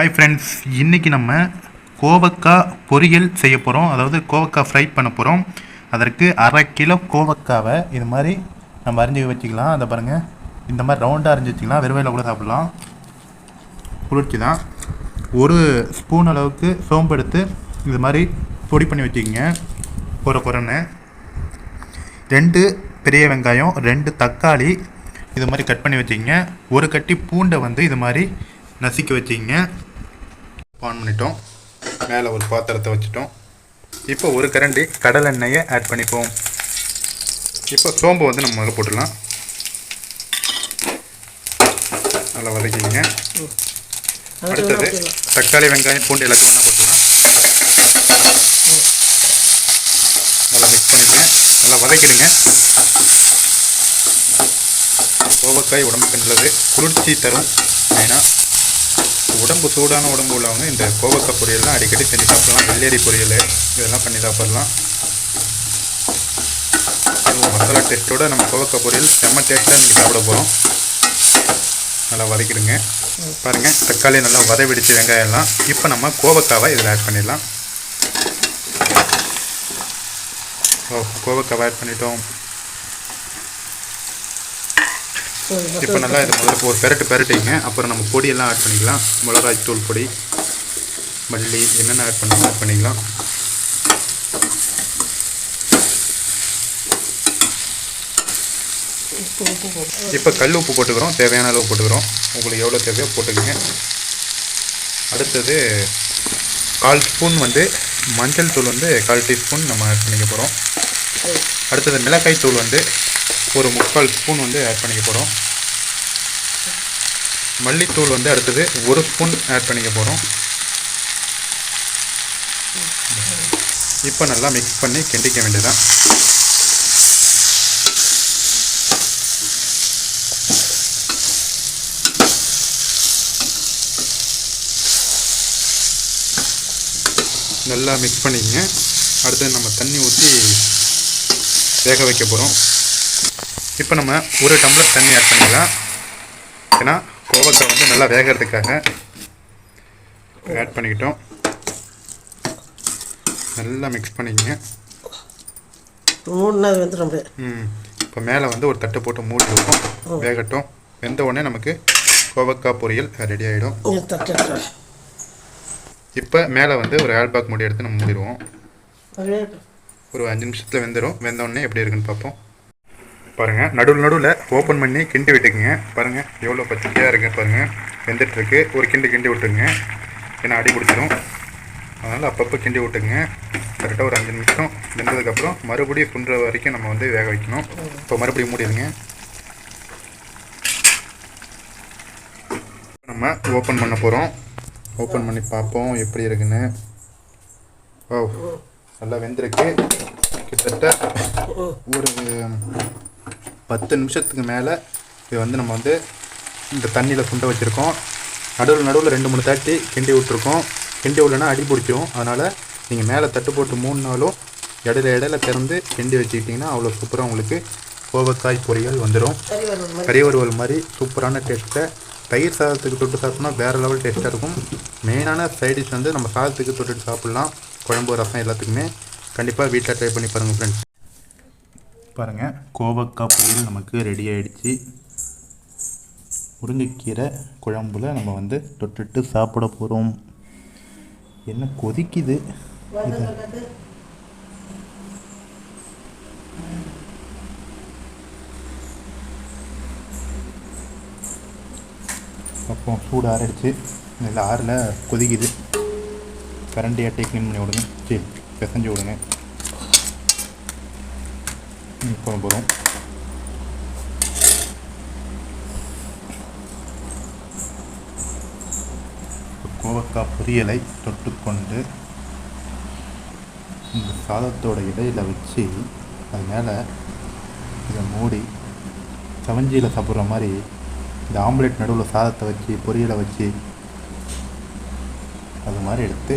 Hi friends இன்றைக்கி நம்ம கோவக்காய் பொரியல் செய்ய போகிறோம் அதாவது கோவக்காய் ஃப்ரை பண்ண போகிறோம் அதற்கு அரை கிலோ கோவக்காவை இது மாதிரி நம்ம அரிஞ்சு வச்சுக்கலாம். அதை பாருங்கள் இந்த மாதிரி ரவுண்டாக அரிஞ்சு வச்சுக்கலாம். வெறுவையில் கூட சாப்பிடலாம். குளிர்ச்சி தான் ஒரு ஸ்பூன் அளவுக்கு சோம்பு எடுத்து இது மாதிரி பொடி பண்ணி வச்சுக்கோங்க. குறை குறைன்னு ரெண்டு பெரிய வெங்காயம் ரெண்டு தக்காளி இது மாதிரி கட் பண்ணி வச்சுக்கோங்க. ஒரு கட்டி பூண்டை வந்து இது மாதிரி நசுக்கி வச்சுக்கோங்க. ஆன் பண்ணிட்டோம். மேலே ஒரு பாத்திரத்தை வச்சுட்டோம். இப்போ ஒரு கரண்டி கடலெண்ணெயை ஆட் பண்ணிப்போம் இப்போ சோம்பு வந்து நம்ம முதல்ல போட்டுடலாம். நல்லா வதக்கிங்க அடுத்தது தக்காளி வெங்காயம் பூண்டு எல்லாத்தையும் ஒன்றா போட்டுக்கலாம் நல்லா மிக்ஸ் பண்ணிடுங்க. நல்லா வதக்கிடுங்க. கோவக்காய் உடம்புக்கு நல்லது. குளிர்ச்சி தரும். மெயினாக உடம்பு சூடான உடம்பு உள்ளவங்க இந்த கோவக்காய் பொரியல்லாம் அடிக்கடி செஞ்சு சாப்பிட்லாம். வெள்ளேரி பொரியல் இதெல்லாம் பண்ணி சாப்பிட்லாம் அதுவும் மசாலா டேஸ்ட்டோட நம்ம கோவக்காய் பொரியல் செம்ம டேஸ்ட்டாக நீங்கள் சாப்பிட போகிறோம் நல்லா வதக்கிடுங்க. பாருங்கள் தக்காளி நல்லா வதவிடிச்சு வெங்காயம்லாம். இப்போ நம்ம கோவக்காவை இதில் ஆட் பண்ணிடலாம். ஓ கோவக்காவை ஆட் பண்ணிட்டோம். இப்போ நல்லா இது முதல்ல ஒரு பெரட்டு பெரட்டிங்க. அப்புறம் நம்ம பொடியெல்லாம் ஆட் பண்ணிக்கலாம். மிளகாய் தூள் பொடி மல்லி என்னென்ன ஆட் பண்ணாலும் ஆட் பண்ணிக்கலாம். இப்போ கல் உப்பு போட்டுக்கிறோம். தேவையான அளவு போட்டுக்கிறோம். உங்களுக்கு எவ்வளோ தேவையோ போட்டுக்கோங்க. அடுத்தது கால் ஸ்பூன் வந்து மஞ்சள் தூள் வந்து கால் டீஸ்பூன் நம்ம ஆட் பண்ணிக்க போகிறோம் அடுத்தது மிளகாய் தூள் வந்து ஒரு முக்கால் ஸ்பூன் வந்து ஆட் பண்ணிக்க போகிறோம் மல்லித்தூள் வந்து அடுத்தது ஒரு ஸ்பூன் ஆட் பண்ணிக்க போகிறோம் இப்போ நல்லா மிக்ஸ் பண்ணி கிண்டிக்க வேண்டியதான் நல்லா மிக்ஸ் பண்ணிக்கங்க. அடுத்தது நம்ம தண்ணி ஊற்றி வேக வைக்க போகிறோம் இப்போ நம்ம ஒரு டம்ளர் தண்ணி ஆட் பண்ணிக்கலாம் ஏன்னா கோவக்காய் வந்து நல்லா வேகிறதுக்காக ஆட் பண்ணிக்கிட்டோம். நல்லா மிக்ஸ் பண்ணிக்கங்க. மூணு நாள் வந்துடும் ம். இப்போ மேலே வந்து ஒரு தட்டு போட்டு மூடி வைப்போம் வேகட்டும். வெந்த உடனே நமக்கு கோவக்காய் பொரியல் ரெடி ஆகிடும். இப்போ மேலே வந்து ஒரு ஆல்பாக் மூடி எடுத்து நம்ம மூடிடுவோம். ஒரு அஞ்சு நிமிஷத்தில் வெந்துடும் வெந்த உடனே எப்படி இருக்குன்னு பார்ப்போம். பாருங்கள் நடுவில் நடுவில் ஓப்பன் பண்ணி கிண்டி விட்டுக்குங்க. பாருங்கள் எவ்வளோ பச்சையாக இருக்குது பாருங்கள் வெந்துட்டுருக்கு. ஒரு கிண்டு கிண்டி விட்டுருங்க. ஏன்னா அடி பிடிச்சிரும். அதனால் அப்பப்போ கிண்டி விட்டுங்க கரெக்டாக ஒரு அஞ்சு நிமிஷம் வெந்ததுக்கப்புறம் மறுபடியும் புன்ற வரைக்கும் நம்ம வந்து வேக வைக்கணும். இப்போ மறுபடியும் மூடிடுங்க. நம்ம ஓப்பன் பண்ண போகிறோம் ஓப்பன் பண்ணி பார்ப்போம் எப்படி இருக்குன்னு. ஓ நல்லா வெந்திருக்கு. கிட்டத்தட்ட ஒரு பத்து நிமிஷத்துக்கு மேலே இது வந்து நம்ம வந்து இந்த தண்ணியில் சுண்ட வச்சுருக்கோம். நடுவில் நடுவில் ரெண்டு மூணு தட்டி கிண்டி விட்ருக்கோம் கிண்டி விடலன்னா அடி பிடிச்சிரும் அதனால் நீங்கள் மேலே தட்டு போட்டு மூணு நாளும் இடையில இடையில திறந்து கிண்டி வச்சுக்கிட்டிங்கன்னா அவ்வளோ சூப்பராக உங்களுக்கு கோவக்காய் பொரியல் வந்துடும் மாதிரி கறி வறுவல் மாதிரி சூப்பரான டேஸ்ட்டை தயிர் சாதத்துக்கு தொட்டு சாப்பிட்டோம்னா வேறு லெவல் டேஸ்ட்டாக இருக்கும். மெயினான சைடிஷ் வந்து நம்ம சாதத்துக்கு தொட்டுட்டு சாப்பிட்லாம். குழம்பு ரசம் எல்லாத்துக்குமே. கண்டிப்பாக வீட்டில் ட்ரை பண்ணி பாருங்கள் ஃப்ரெண்ட்ஸ் பாருங்கள் கோவக்காய் பொரியல் நமக்கு ரெடி ஆயிடுச்சு. முருங்கைக்கீரை குழம்புல நம்ம வந்து தொட்டுட்டு சாப்பிட போகிறோம் என்ன கொதிக்குது? இது அப்போ சூடு ஆறிடுச்சு. இதில் ஆறில் கொதிக்குது. கரண்டி அட்டை க்ளீன் பண்ணி விடுங்க. சரி பிசைஞ்சு விடுங்க. இப்போ போதும் கோவக்காய் பொரியலை தொட்டுக்கொண்டு இந்த சாதத்தோட இடையில் வச்சு அது மேலே இதை மூடி சவஞ்சியில் சாப்பிட்ற மாதிரி இந்த ஆம்லெட் நடுவில் சாதத்தை வச்சு பொரியலை வச்சு அது மாதிரி எடுத்து